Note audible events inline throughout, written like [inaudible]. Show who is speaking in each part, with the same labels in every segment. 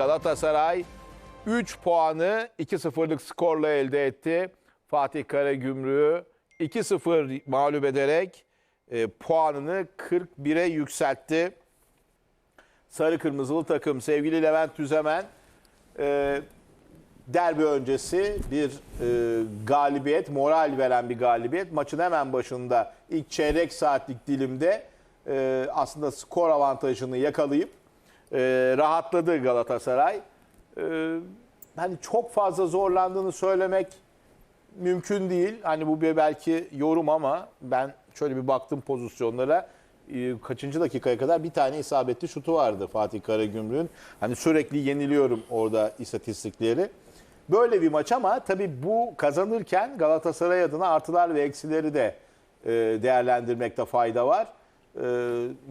Speaker 1: Galatasaray 3 puanı 2-0'lık skorla elde etti. Fatih Karagümrük'ü 2-0 mağlup ederek e, puanını 41'e yükseltti. Sarı Kırmızılı takım sevgili Levent Tüzemen e, derbi öncesi bir e, galibiyet, moral veren bir galibiyet. Maçın hemen başında ilk çeyrek saatlik dilimde e, aslında skor avantajını yakalayıp e, rahatladı Galatasaray. E, hani çok fazla zorlandığını söylemek mümkün değil. Hani bu bir belki yorum ama ben şöyle bir baktım pozisyonlara. Ee, Kaçıncı dakikaya kadar bir tane isabetli şutu vardı Fatih Karagümrük'ün. Hani sürekli yeniliyorum orada istatistikleri. Böyle bir maç ama tabii bu kazanırken Galatasaray adına artılar ve eksileri de e, değerlendirmekte fayda var. E,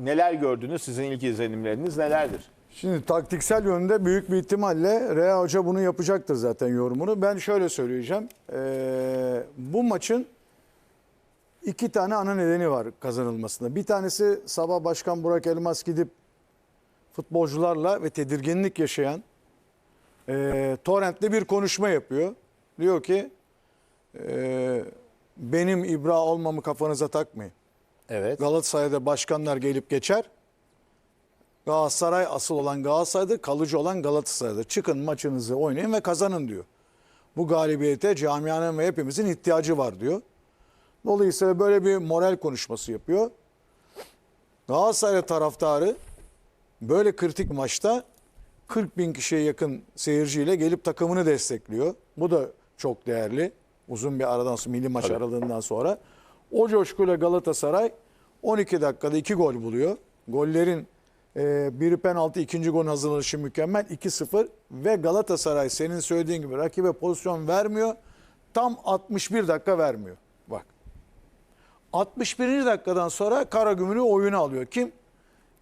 Speaker 1: neler gördünüz? Sizin ilk izlenimleriniz nelerdir?
Speaker 2: Şimdi taktiksel yönde büyük bir ihtimalle Rea Hoca bunu yapacaktır zaten yorumunu. Ben şöyle söyleyeceğim. Ee, bu maçın iki tane ana nedeni var kazanılmasında. Bir tanesi sabah Başkan Burak Elmas gidip futbolcularla ve tedirginlik yaşayan e, Torrent'le bir konuşma yapıyor. Diyor ki e, benim ibra olmamı kafanıza takmayın.
Speaker 1: Evet.
Speaker 2: Galatasaray'da başkanlar gelip geçer. Galatasaray asıl olan Galatasaray'dır, kalıcı olan Galatasaray'dır. Çıkın maçınızı oynayın ve kazanın diyor. Bu galibiyete camianın ve hepimizin ihtiyacı var diyor. Dolayısıyla böyle bir moral konuşması yapıyor. Galatasaray taraftarı böyle kritik maçta 40 bin kişiye yakın seyirciyle gelip takımını destekliyor. Bu da çok değerli. Uzun bir aradan sonra, milli maç
Speaker 1: Tabii.
Speaker 2: aralığından sonra. O coşkuyla Galatasaray 12 dakikada 2 gol buluyor. Gollerin e, biri penaltı, ikinci gol hazırlanışı mükemmel. 2-0 ve Galatasaray senin söylediğin gibi rakibe pozisyon vermiyor. Tam 61 dakika vermiyor. Bak. 61. dakikadan sonra Karagümrük'ü oyuna alıyor. Kim?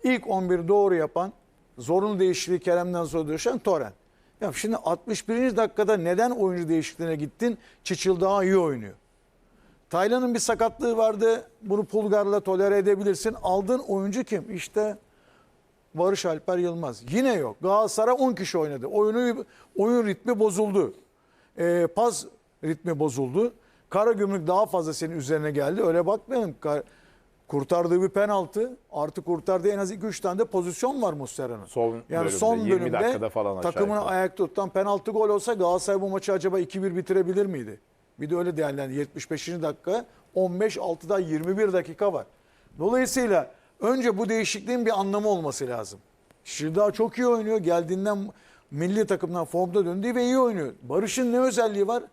Speaker 2: İlk 11 doğru yapan, zorunlu değişikliği Kerem'den sonra düşen Toren. Ya şimdi 61. dakikada neden oyuncu değişikliğine gittin? Çiçil daha iyi oynuyor. Taylan'ın bir sakatlığı vardı. Bunu Pulgar'la tolere edebilirsin. Aldığın oyuncu kim? İşte Barış Alper Yılmaz. Yine yok. Galatasaray 10 kişi oynadı. Oyunu oyun ritmi bozuldu. Ee, pas ritmi bozuldu. Karagümrük daha fazla senin üzerine geldi. Öyle bakmayalım. Kurtardığı bir penaltı. Artı kurtardığı en az 2-3 tane de pozisyon var Muslera'nın.
Speaker 1: Son
Speaker 2: yani
Speaker 1: bölümde,
Speaker 2: son
Speaker 1: 20
Speaker 2: bölümde
Speaker 1: dakikada falan
Speaker 2: takımını ayakta tutan penaltı gol olsa Galatasaray bu maçı acaba 2-1 bitirebilir miydi? Bir de öyle değerlendi. 75. dakika 15 6'da 21 dakika var. Dolayısıyla önce bu değişikliğin bir anlamı olması lazım. Şırda çok iyi oynuyor. Geldiğinden milli takımdan formda döndü ve iyi oynuyor. Barış'ın ne özelliği var?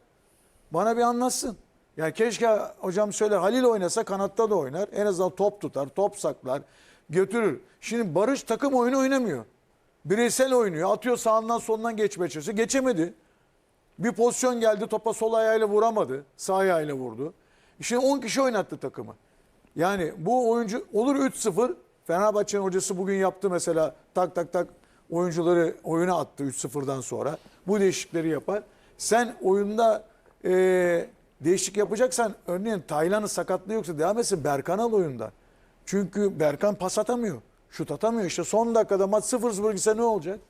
Speaker 2: Bana bir anlatsın. Yani keşke hocam söyler Halil oynasa kanatta da oynar. En azından top tutar, top saklar, götürür. Şimdi Barış takım oyunu oynamıyor. Bireysel oynuyor. Atıyor sağından solundan geçmeye çalışıyor. Geçemedi. Bir pozisyon geldi topa sol ayağıyla vuramadı. Sağ ayağıyla vurdu. Şimdi 10 kişi oynattı takımı. Yani bu oyuncu olur 3-0. Fenerbahçe'nin hocası bugün yaptı mesela tak tak tak oyuncuları oyuna attı 3-0'dan sonra. Bu değişiklikleri yapar. Sen oyunda eee değişik yapacaksan örneğin Taylan'ın sakatlığı yoksa devam etsin Berkan al oyunda. Çünkü Berkan pas atamıyor. Şut atamıyor. İşte son dakikada maç 0-0 gitse ne olacak?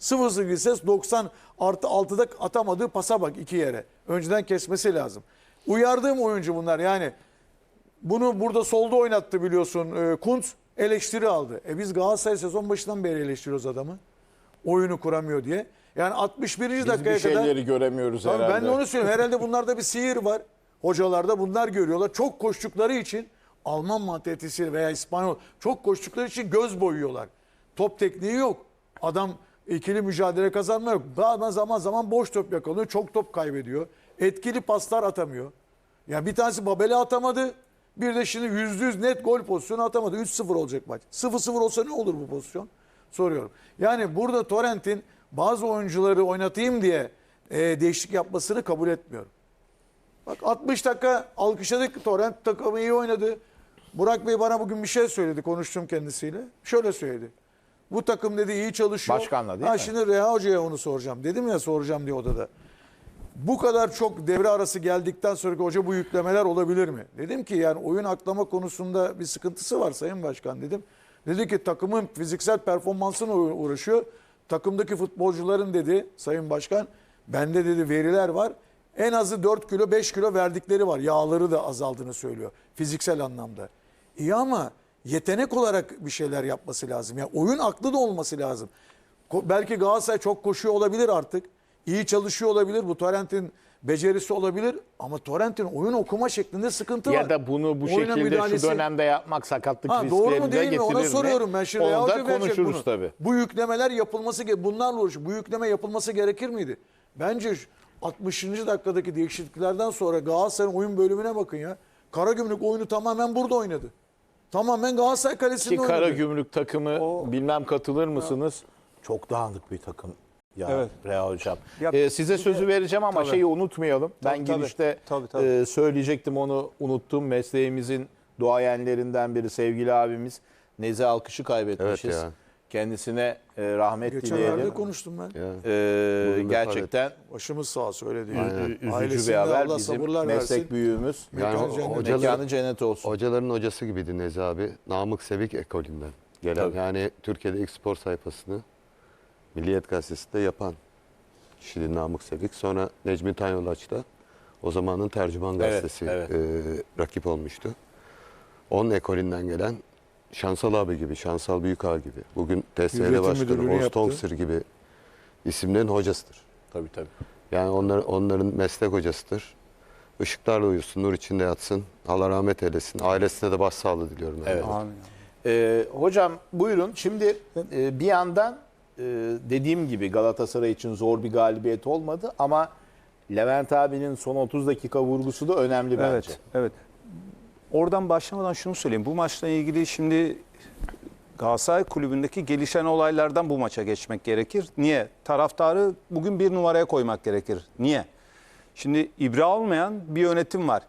Speaker 2: 0-0 gitse 90 artı 6'da atamadığı pasa bak iki yere. Önceden kesmesi lazım. Uyardığım oyuncu bunlar yani. Bunu burada solda oynattı biliyorsun e, Kuntz eleştiri aldı. E biz Galatasaray sezon başından beri eleştiriyoruz adamı. Oyunu kuramıyor diye. Yani 61.
Speaker 1: Biz
Speaker 2: dakikaya
Speaker 1: bir
Speaker 2: kadar
Speaker 1: şeyleri göremiyoruz
Speaker 2: Tamam,
Speaker 1: herhalde.
Speaker 2: ben de onu söylüyorum. Herhalde [laughs] bunlarda bir sihir var. Hocalarda bunlar görüyorlar. Çok koştukları için Alman mantalitesi veya İspanyol çok koştukları için göz boyuyorlar. Top tekniği yok. Adam ikili mücadele kazanma yok. Bazen zaman zaman boş top yakalıyor. Çok top kaybediyor. Etkili paslar atamıyor. Yani bir tanesi Babel'e atamadı. Bir de şimdi yüzde yüz net gol pozisyonu atamadı. 3-0 olacak maç. 0-0 olsa ne olur bu pozisyon? Soruyorum. Yani burada Torrent'in bazı oyuncuları oynatayım diye e, değişiklik yapmasını kabul etmiyorum. Bak 60 dakika alkışladık. Torrent takımı iyi oynadı. Burak Bey bana bugün bir şey söyledi. Konuştum kendisiyle. Şöyle söyledi. Bu takım dedi iyi çalışıyor.
Speaker 1: Başkanla değil
Speaker 2: ha,
Speaker 1: mi?
Speaker 2: Şimdi Reha Hoca'ya onu soracağım. Dedim ya soracağım diye odada. Bu kadar çok devre arası geldikten sonraki hoca bu yüklemeler olabilir mi? Dedim ki yani oyun aklama konusunda bir sıkıntısı var Sayın Başkan dedim. Dedi ki takımın fiziksel performansına uğraşıyor. takımdaki futbolcuların dedi Sayın Başkan bende dedi veriler var. En azı 4 kilo 5 kilo verdikleri var. Yağları da azaldığını söylüyor fiziksel anlamda. İyi ama yetenek olarak bir şeyler yapması lazım. Yani oyun aklı da olması lazım. Ko- Belki Galatasaray çok koşuyor olabilir artık. İyi çalışıyor olabilir. Bu Torrent'in becerisi olabilir. Ama Torrent'in oyun okuma şeklinde sıkıntı var.
Speaker 1: Ya da bunu bu
Speaker 2: Oyuna
Speaker 1: şekilde
Speaker 2: müdahalesi-
Speaker 1: şu dönemde yapmak sakatlık
Speaker 2: Ha,
Speaker 1: risklerini
Speaker 2: doğru mu
Speaker 1: de
Speaker 2: değil mi? Ona
Speaker 1: mi?
Speaker 2: soruyorum ben şimdi.
Speaker 1: Onu da konuşuruz
Speaker 2: bunu.
Speaker 1: tabii.
Speaker 2: Bu yüklemeler yapılması bunlarla uğraşıyor. Bu yükleme yapılması gerekir miydi? Bence şu 60. dakikadaki değişikliklerden sonra Galatasaray'ın oyun bölümüne bakın ya. Karagümrük oyunu tamamen burada oynadı. Tamamen Galatasaray kalesinde
Speaker 1: Ki
Speaker 2: oynadı.
Speaker 1: Kara Gümrük takımı bilmem katılır mısınız? Çok dağınık bir takım. Ya
Speaker 3: Evet.
Speaker 1: Reha Hocam.
Speaker 3: Ya
Speaker 1: Ee, size sözü vereceğim ama
Speaker 3: Tabii.
Speaker 1: şeyi unutmayalım. ben
Speaker 3: Tabii, tabii.
Speaker 1: girişte
Speaker 3: Tabii, tabii.
Speaker 1: e, söyleyecektim onu unuttum. Mesleğimizin duayenlerinden biri sevgili abimiz Nezi Alkış'ı kaybetmişiz.
Speaker 4: Evet ya.
Speaker 1: Kendisine e, rahmet
Speaker 2: Geçenlerde
Speaker 1: dileyelim.
Speaker 2: konuştum ben.
Speaker 4: Ya.
Speaker 1: Ee,
Speaker 4: Bugün
Speaker 1: gerçekten
Speaker 2: Başımız sağ olsun öyle
Speaker 1: ü- üzücü
Speaker 2: Ailesine
Speaker 1: bir haber.
Speaker 2: Allah
Speaker 1: Bizim
Speaker 2: sabırlar
Speaker 1: meslek
Speaker 2: versin.
Speaker 1: büyüğümüz.
Speaker 4: Yani
Speaker 2: Mekanı cennet.
Speaker 4: hocalar-
Speaker 1: Mekanı cennet olsun.
Speaker 4: Hocaların hocası gibiydi Nezi abi. Namık Sevik ekolünden gelen.
Speaker 1: Tabii.
Speaker 4: Yani Türkiye'de ilk spor sayfasını Milliyet Gazetesi'nde yapan kişiydi Namık Sevik. Sonra Necmi Tanyolaç da o zamanın tercüman
Speaker 1: Evet,
Speaker 4: gazetesi
Speaker 1: evet.
Speaker 4: e, rakip olmuştu. Onun ekolünden gelen Şansal abi gibi, Şansal Büyükağ gibi. Bugün TSE'de
Speaker 2: Yönetim
Speaker 4: başkanı. Tongsir gibi isimlerin hocasıdır.
Speaker 1: Tabii tabii.
Speaker 4: Yani onlar, onların meslek hocasıdır. Işıklarla uyusun, nur içinde yatsın. Allah rahmet eylesin. Ailesine de başsağlığı diliyorum. yani.
Speaker 1: Evet.
Speaker 3: Amin.
Speaker 1: Ee, hocam buyurun. Şimdi e, bir yandan e, dediğim gibi Galatasaray için zor bir galibiyet olmadı ama Levent abinin son 30 dakika vurgusu da önemli bence.
Speaker 3: Evet, evet. Oradan başlamadan şunu söyleyeyim. Bu maçla ilgili şimdi Galatasaray Kulübü'ndeki gelişen olaylardan bu maça geçmek gerekir. Niye? Taraftarı bugün bir numaraya koymak gerekir. Niye? Şimdi ibra olmayan bir yönetim var.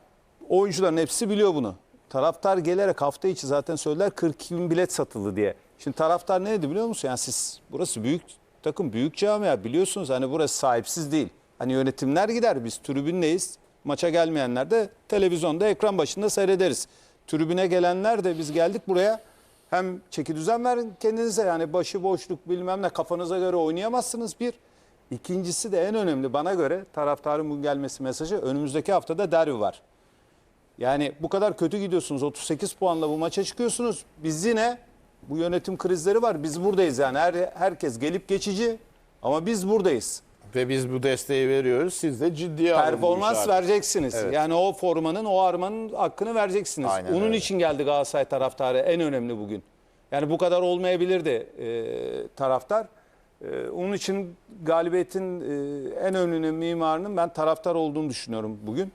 Speaker 3: Oyuncuların hepsi biliyor bunu. Taraftar gelerek hafta içi zaten söyler 42 bin bilet satıldı diye. Şimdi taraftar ne dedi biliyor musun? Yani siz burası büyük takım, büyük camia biliyorsunuz. Hani burası sahipsiz değil. Hani yönetimler gider biz tribündeyiz. Maça gelmeyenler de televizyonda ekran başında seyrederiz. Tribüne gelenler de biz geldik buraya. Hem çeki düzen verin kendinize yani başı boşluk bilmem ne kafanıza göre oynayamazsınız bir. İkincisi de en önemli bana göre taraftarın bugün gelmesi mesajı önümüzdeki haftada derbi var. Yani bu kadar kötü gidiyorsunuz 38 puanla bu maça çıkıyorsunuz. Biz yine bu yönetim krizleri var. Biz buradayız yani her, herkes gelip geçici ama biz buradayız.
Speaker 1: Ve biz bu desteği veriyoruz. Siz de ciddiye alın. bu
Speaker 3: Performans
Speaker 1: işi
Speaker 3: vereceksiniz.
Speaker 1: Evet.
Speaker 3: Yani o formanın, o armanın hakkını vereceksiniz.
Speaker 1: Aynen
Speaker 3: Onun
Speaker 1: öyle.
Speaker 3: için geldi Galatasaray taraftarı en önemli bugün. Yani bu kadar olmayabilirdi e, taraftar. E, onun için galibiyetin e, en önemli mimarının ben taraftar olduğunu düşünüyorum bugün.